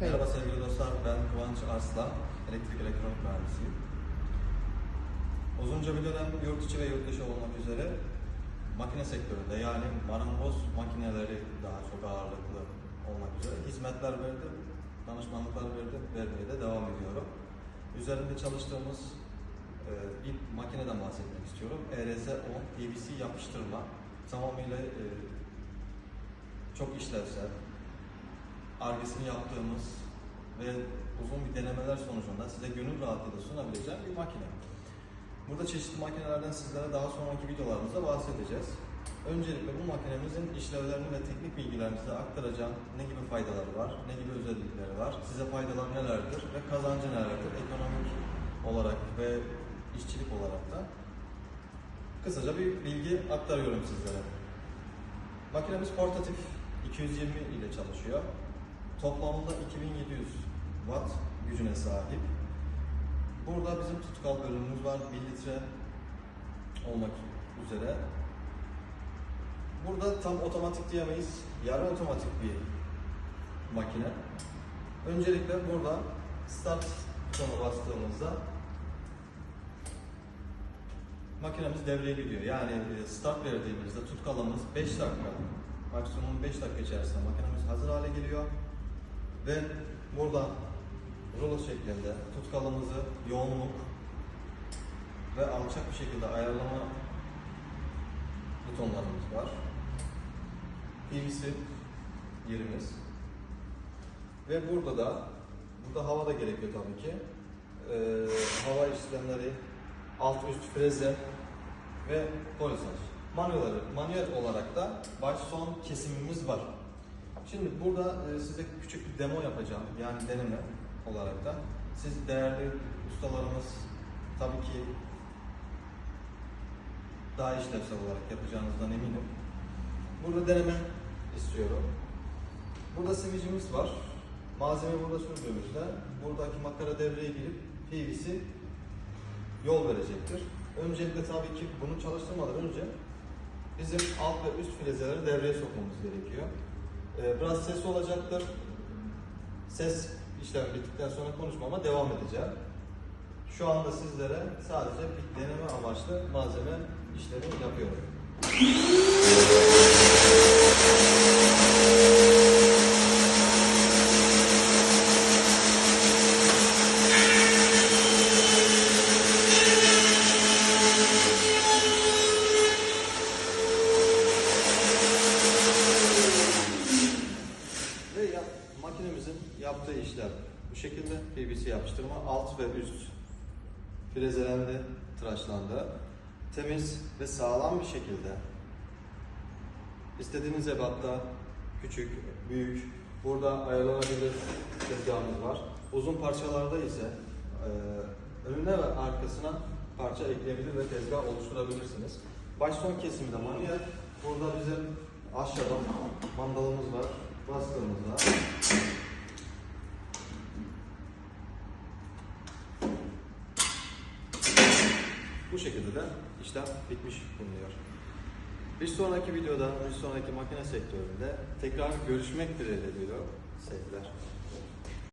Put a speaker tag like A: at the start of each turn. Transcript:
A: Kayıt.
B: Merhaba sevgili dostlar, ben Kıvanç Arslan, elektrik elektronik mühendisiyim. Uzunca bir dönem yurt içi ve yurt dışı olmak üzere makine sektöründe yani marangoz makineleri daha çok ağırlıklı olmak üzere hizmetler verdim, danışmanlıklar verdim, vermeye de devam ediyorum. Üzerinde çalıştığımız e, bir makineden bahsetmek istiyorum. E ERZ-10 PVC yapıştırma. Tamamıyla e, çok işlevsel, argesini yaptığımız ve uzun bir denemeler sonucunda size gönül rahatlığıyla sunabileceğim bir makine. Burada çeşitli makinelerden sizlere daha sonraki videolarımızda bahsedeceğiz. Öncelikle bu makinemizin işlevlerini ve teknik bilgilerini size aktaracağım. Ne gibi faydaları var, ne gibi özellikleri var, size faydalar nelerdir ve kazancı nelerdir ekonomik olarak ve işçilik olarak da kısaca bir bilgi aktarıyorum sizlere. Makinemiz portatif 220 ile çalışıyor. Toplamda 2700 watt gücüne sahip. Burada bizim tutkal bölümümüz var 1 litre olmak üzere. Burada tam otomatik diyemeyiz. Yarı otomatik bir makine. Öncelikle burada start butonuna bastığımızda makinemiz devreye giriyor. Yani e, start verdiğimizde tutkalımız 5 dakika, maksimum 5 dakika içerisinde makinemiz hazır hale geliyor. Ve burada rulo şeklinde tutkalımızı yoğunluk ve alçak bir şekilde ayarlama butonlarımız var. PVC yerimiz. Ve burada da burada hava da gerekiyor tabii ki. Ee, hava işlemleri, alt üst freze ve polisaj. Manuel, manuel olarak da baş son kesimimiz var. Şimdi burada e, size küçük bir demo yapacağım. Yani deneme olarak da. Siz değerli ustalarımız tabii ki daha işlevsel olarak yapacağınızdan eminim. Burada deneme istiyorum. Burada simicimiz var. Malzeme burada sürdüğümüzde buradaki makara devreye girip PVC yol verecektir. Öncelikle tabii ki bunu çalıştırmadan önce bizim alt ve üst filezeleri devreye sokmamız gerekiyor. Ee, biraz ses olacaktır. Ses işlem bittikten sonra konuşmama devam edeceğim. Şu anda sizlere sadece bir deneme amaçlı malzeme işlemi yapıyorum. Ve ya, makinemizin yaptığı işlem bu şekilde PVC yapıştırma alt ve üst frezelendi, tıraşlandı. Temiz ve sağlam bir şekilde istediğiniz ebatta küçük, büyük, burada ayarlanabilir tezgahımız var. Uzun parçalarda ise e, önüne ve arkasına parça ekleyebilir ve tezgah oluşturabilirsiniz. Baş son kesimde manuel. Burada bizim aşağıda mandalımız var. Bastığımızda bu şekilde de işlem bitmiş bulunuyor. Bir sonraki videoda, bir sonraki makine sektöründe tekrar görüşmek dileğiyle diyor sevgiler.